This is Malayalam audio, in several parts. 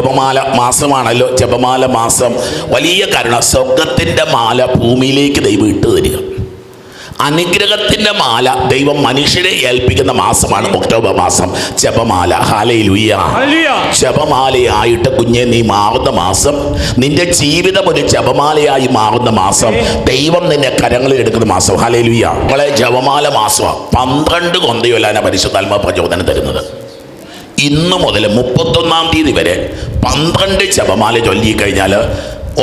ജപമാല മാസമാണല്ലോ. ജപമാല മാസം. വലിയ കരുണ. സ്വർഗത്തിന്റെ മാല ഭൂമിയിലേക്ക് ദൈവം ഇട്ട് തരിക. അനുഗ്രഹത്തിന്റെ മാല ദൈവം മനുഷ്യരെ ഏൽപ്പിക്കുന്ന മാസമാണ് ഒക്ടോബർ മാസം. ജപമാല. Hallelujah hallelujah. ജപമാലയായിട്ട് കുഞ്ഞെ നീ മാറുന്ന മാസം. നിന്റെ ജീവിതം ഒരു ജപമാലയായി മാറുന്ന മാസം. ദൈവം നിന്നെ കരങ്ങളിൽ എടുക്കുന്ന മാസം. ഹാലയിലുയ്യ നമ്മളെ ജപമാല മാസമാണ്. പന്ത്രണ്ട് കൊന്തയൊല്ലാന പരിശുദ്ധാത്മ പ്രചോദനം തരുന്നത്. ഇന്നു മുതൽ മുപ്പത്തൊന്നാം തീയതി വരെ പന്ത്രണ്ട് ജപമാല ചൊല്ലിക്കഴിഞ്ഞാൽ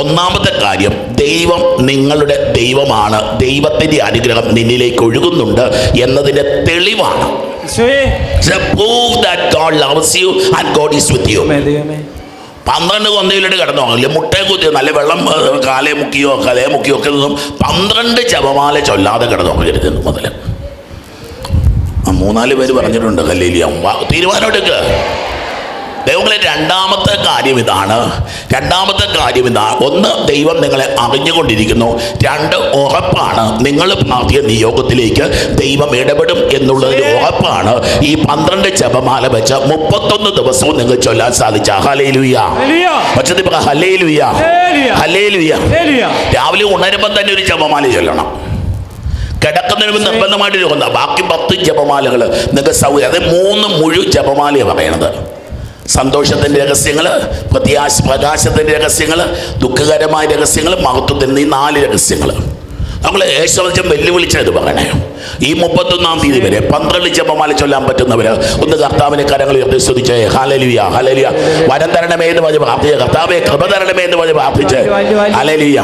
ഒന്നാമത്തെ കാര്യം ദൈവം നിങ്ങളുടെ ദൈവമാണ്. ദൈവത്തിന്റെ അനുഗ്രഹം നിന്നിലേക്ക് ഒഴുകുന്നുണ്ട് എന്നതിന്റെ തെളിവാണ്. പന്ത്രണ്ട് കൊന്തയിലിട്ട് കിടന്നു? അല്ലെ മുട്ടയെ കുത്തിയോ? നല്ല വെള്ളം കാലേ മുക്കിയോ കലയെ മുക്കിയോ ഒക്കെ നിന്നും പന്ത്രണ്ട് ജപമാല ചൊല്ലാതെ കിടന്നു? പോകരുത് മുതൽ മൂന്നാൽ പേര് പറഞ്ഞിട്ടുണ്ട് കല്ലേലിയ തീരുമാനം എടുക്കുക ദൈവങ്ങളെ രണ്ടാമത്തെ കാര്യം ഇതാണ്. രണ്ടാമത്തെ കാര്യം ഇതാണ് ഒന്ന് ദൈവം നിങ്ങളെ അറിഞ്ഞുകൊണ്ടിരിക്കുന്നു. രണ്ട് ഉറപ്പാണ് നിങ്ങൾ പ്രാർത്ഥിയ നിയോഗത്തിലേക്ക് ദൈവം ഇടപെടും എന്നുള്ളത് ഉറപ്പാണ്. ഈ പന്ത്രണ്ട് ജപമാല വെച്ച് മുപ്പത്തൊന്ന് ദിവസവും നിങ്ങൾ ചൊല്ലാൻ സാധിച്ച. പക്ഷേ പറ. രാവിലെ ഉണരുമ്പോൾ തന്നെ ഒരു ജപമാല ചൊല്ലണം. കിടക്കുന്നതിന് മുമ്പ് നിർബന്ധമായിട്ട് ചോദിക്കുന്ന ബാക്കി പത്ത് ജപമാലകൾ നിങ്ങൾക്ക് സൗകര്യം. അത് മൂന്ന് മുഴു ജപമാലയാണ് പറയണത്. സന്തോഷത്തിന്റെ രഹസ്യങ്ങൾ പ്രത്യാശ പ്രകാശത്തിന്റെ രഹസ്യങ്ങൾ ദുഃഖകരമായ രഹസ്യങ്ങൾ മഹത്വത്തിന്റെ ഈ നാല് രഹസ്യങ്ങൾ. നമ്മൾ യേശോവച്ചം വെല്ലുവിളിച്ചത് പറയണേ. ഈ മുപ്പത്തൊന്നാം തീയതി വരെ പന്ത്രണ്ട് ജപമാല ചൊല്ലാൻ പറ്റുന്നവർ ഒന്ന് കർത്താവിനെ കരങ്ങൾ ഉയർത്തി സ്തുതിച്ചേ ഹലലിയ ഹലലിയ വരം തരണമേ എന്ന് പറഞ്ഞ് പ്രാർത്ഥിച്ച കർത്താവെ കൃപ തരണമേ എന്ന് പറഞ്ഞ് പ്രാർത്ഥിച്ച് ഹലലിയ